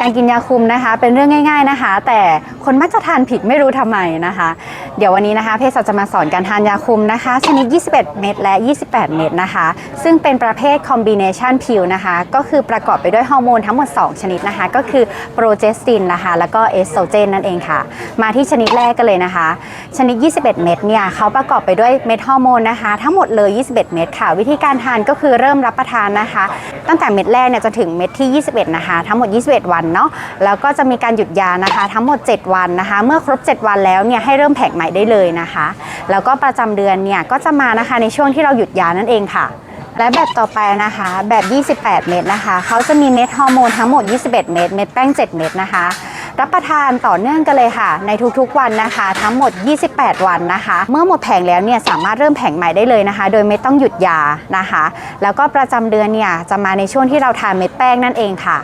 การกินยาคุมนะคะ เป็นเรื่องง่าย ๆนะคะ แต่คนมักจะทานผิดไม่รู้ทำไมนะคะ เดี๋ยววันนี้นะคะเภสัจะมาสอนการทานยาคุมนะคะ ชนิด 21 เม็ดและ 28 เม็ดนะคะ ซึ่งเป็นประเภทคอมบิเนชันพิวนะคะ ก็คือประกอบไปด้วยฮอร์โมนทั้งหมด 2 ชนิดนะคะ ก็คือโปรเจสตินนะคะ แล้วก็เอสโตรเจนนั่นเองค่ะ มาที่ชนิดแรกกันเลยนะคะ ชนิด 21 เม็ดเนี่ยเขาประกอบไปด้วยเม็ดฮอร์โมนนะคะ ทั้งหมดเลย 21 เม็ดค่ะ วิธีการทานก็คือเริ่มรับประทานนะคะ ตั้งแต่เม็ดแรกเนี่ยจะถึงเม็ดที่ 21 นะคะ ทั้งหมด 21 วันเนาะแล้วก็จะมีการหยุดยานะคะ ทั้งหมด 7 วันนะคะ เมื่อครบ 7 วันแล้วเนี่ยให้เริ่มแผงใหม่ได้เลยนะคะ แล้วก็ประจำเดือนเนี่ยก็จะมานะคะในช่วงที่เราหยุดยานั่นเองค่ะและแบบต่อไปนะคะแบบ 28 เม็ดนะคะ เขาจะมีเม็ดฮอร์โมนทั้งหมด 21 เม็ด เม็ดแป้ง 7 เม็ดนะคะ รับประทานต่อเนื่องกันเลยค่ะ ในทุกๆวันนะคะ ทั้งหมด 28 วันนะคะ เมื่อหมดแผงแล้วเนี่ยสามารถเริ่มแผงใหม่ได้เลยนะคะ โดยไม่ต้องหยุดยานะคะ แล้วก็ประจำเดือนเนี่ยจะมาในช่วงที่เราทานเม็ดแป้งนั่นเองค่ะ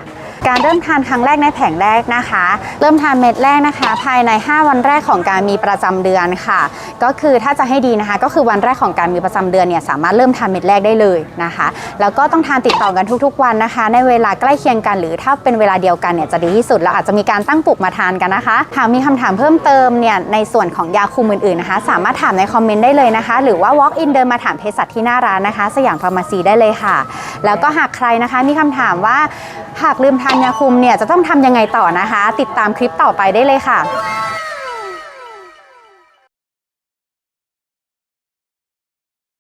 การเริ่มทานครั้งแรกในแผงแรกนะคะ เริ่มทานเม็ดแรกนะคะ ภายใน 5 วันแรกของการมีประจำเดือนค่ะ ก็คือถ้าจะให้ดีนะคะ ก็คือวันแรกของการมีประจำเดือนเนี่ยสามารถเริ่มทานเม็ดแรกได้เลยนะคะ แล้วก็ต้องทานติดต่อกันทุกๆวันนะคะ ในเวลาใกล้เคียงกัน หรือถ้าเป็นเวลาเดียวกันเนี่ยจะดีที่สุดแล้วอาจจะมีการตั้งปลุกมาทานกันนะคะหากมีคำถามเพิ่มเติมเนี่ยในส่วนของยาคุมอื่นๆนะคะ สามารถถามในคอมเมนต์ได้เลยนะคะ หรือว่า walk in เดินมาถามเภสัชที่หน้าร้านนะคะ สยามฟาร์มาซีได้เลยค่ะ แล้วก็หากใครนะคะมีคำถามว่าหากลืมทานยาคุมเนี่ยจะต้องทำยังไงต่อนะคะ ติดตามคลิปต่อไปได้เลยค่ะ